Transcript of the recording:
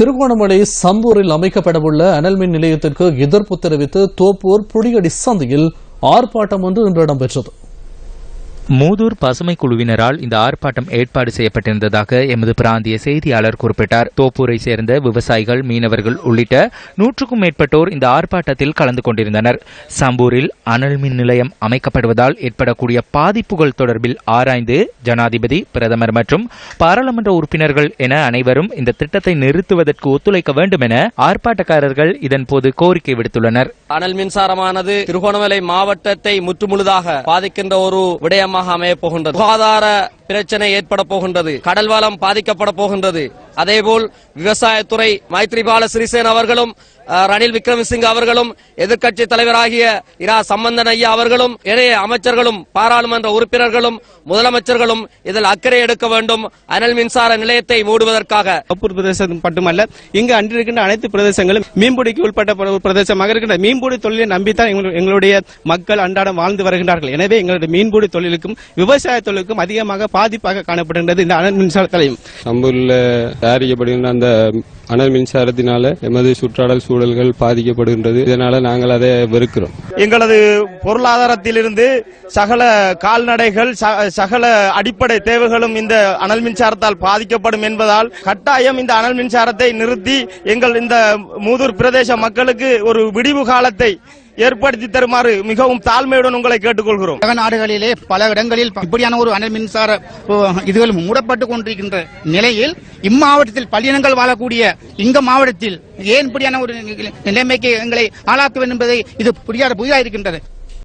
திருகோணமலை சம்பூரில் அமைக்கப்படவுள்ள அனல் மின் நிலையத்திற்கு எதிர்ப்பு தெரிவித்து தோப்பூர் புடியடி சந்தையில் ஆர்ப்பாட்டம் ஒன்று இன்று இடம்பெற்றது. மூதூர் பசுமை குழுவினரால் இந்த ஆர்ப்பாட்டம் ஏற்பாடு செய்யப்பட்டிருந்ததாக எமது பிராந்திய செய்தியாளர் குறிப்பிட்டார். தோப்பூரை சேர்ந்த விவசாயிகள் மீனவர்கள் உள்ளிட்ட நூற்றுக்கும் மேற்பட்டோர் இந்த ஆர்ப்பாட்டத்தில் கலந்து கொண்டிருந்தனர். சம்பூரில் அனல் மின் நிலையம் அமைக்கப்படுவதால் ஏற்படக்கூடிய பாதிப்புகள் தொடர்பில் ஆராய்ந்து ஜனாதிபதி பிரதமர் மற்றும் பாராளுமன்ற உறுப்பினர்கள் என அனைவரும் இந்த திட்டத்தை நிறுத்துவதற்கு ஒத்துழைக்க வேண்டும் என ஆர்ப்பாட்டக்காரர்கள் இதன்போது கோரிக்கை விடுத்துள்ளனர். அனல் மின்சாரமானது திருகோணமலை மாவட்டத்தை முற்றுமுழுதாக பாதிக்கின்ற ஒரு விடயமாக அமையப் போகின்றது. சுகாதார பிரச்சனை ஏற்பட போகின்றது. கடல் வளம் பாதிக்கப்பட போகின்றது. அதேபோல் விவசாயத்துறை மைத்ரிபால சிறிசேன அவர்களும் ரணில் விக்ரமசிங்க அவர்களும் எதிர்க்கட்சி தலைவராகிய இரா சம்பந்தன் ஐயா அவர்களும் இணைய அமைச்சர்களும் பாராளுமன்ற உறுப்பினர்களும் முதலமைச்சர்களும் இதில் அக்கறை எடுக்க வேண்டும். அனல் மின்சார நிலையத்தை மூடுவதற்காக. கப்பூர் பிரதேசம் மட்டுமல்ல இங்கு அன்றிருக்கின்ற அனைத்து பிரதேசங்களும் மீன்பிடிக்கு உட்பட்ட பிரதேசமாக இருக்கின்ற மீன்பிடி தொழிலை நம்பித்தான் எங்களுடைய மக்கள் அன்றாடம் வாழ்ந்து வருகின்றார்கள். எனவே எங்களுடைய மீன்பிடி தொழிலுக்கும் விவசாய தொழிலுக்கும் அதிகமாக பாதிப்பாக காணப்படுகின்றது இந்த அனல் மின்சாரத்திலையும். சம்பூர்ல தயாரிக்கப்படுகின்ற அந்த அனல் மின்சாரத்தினால எமது சுற்றாடல் சூழல்கள் பாதிக்கப்படுகின்றது. இதனால நாங்கள் அதை வெறுக்கிறோம். எங்களது பொருளாதாரத்திலிருந்து சகல கால்நடைகள் சகல அடிப்படை தேவைகளும் இந்த அனல் மின்சாரத்தால் பாதிக்கப்படும் என்பதால் கட்டாயம் இந்த அனல் மின்சாரத்தை நிறுத்தி எங்கள் இந்த மூதூர் பிரதேச மக்களுக்கு ஒரு விடிவு காலத்தை ஏற்படுத்தி தருமாறு மிகவும் தாழ்மையுடன் உங்களை கேட்டுக்கொள்கிறோம். உலக நாடுகளிலே பல இடங்களில் இப்படியான ஒரு அனல் மின்சார இதுகள் மூடப்பட்டு கொண்டிருக்கின்ற நிலையில் இம்மாவட்டத்தில் பல்லினங்கள் வாழக்கூடிய இங்க மாவட்டத்தில் ஏன் இப்படியான ஒரு நிலைமைக்கு எங்களை ஆளாக்க வேண்டும் என்பதை இது புரியாத புதிதாக இருக்கின்றது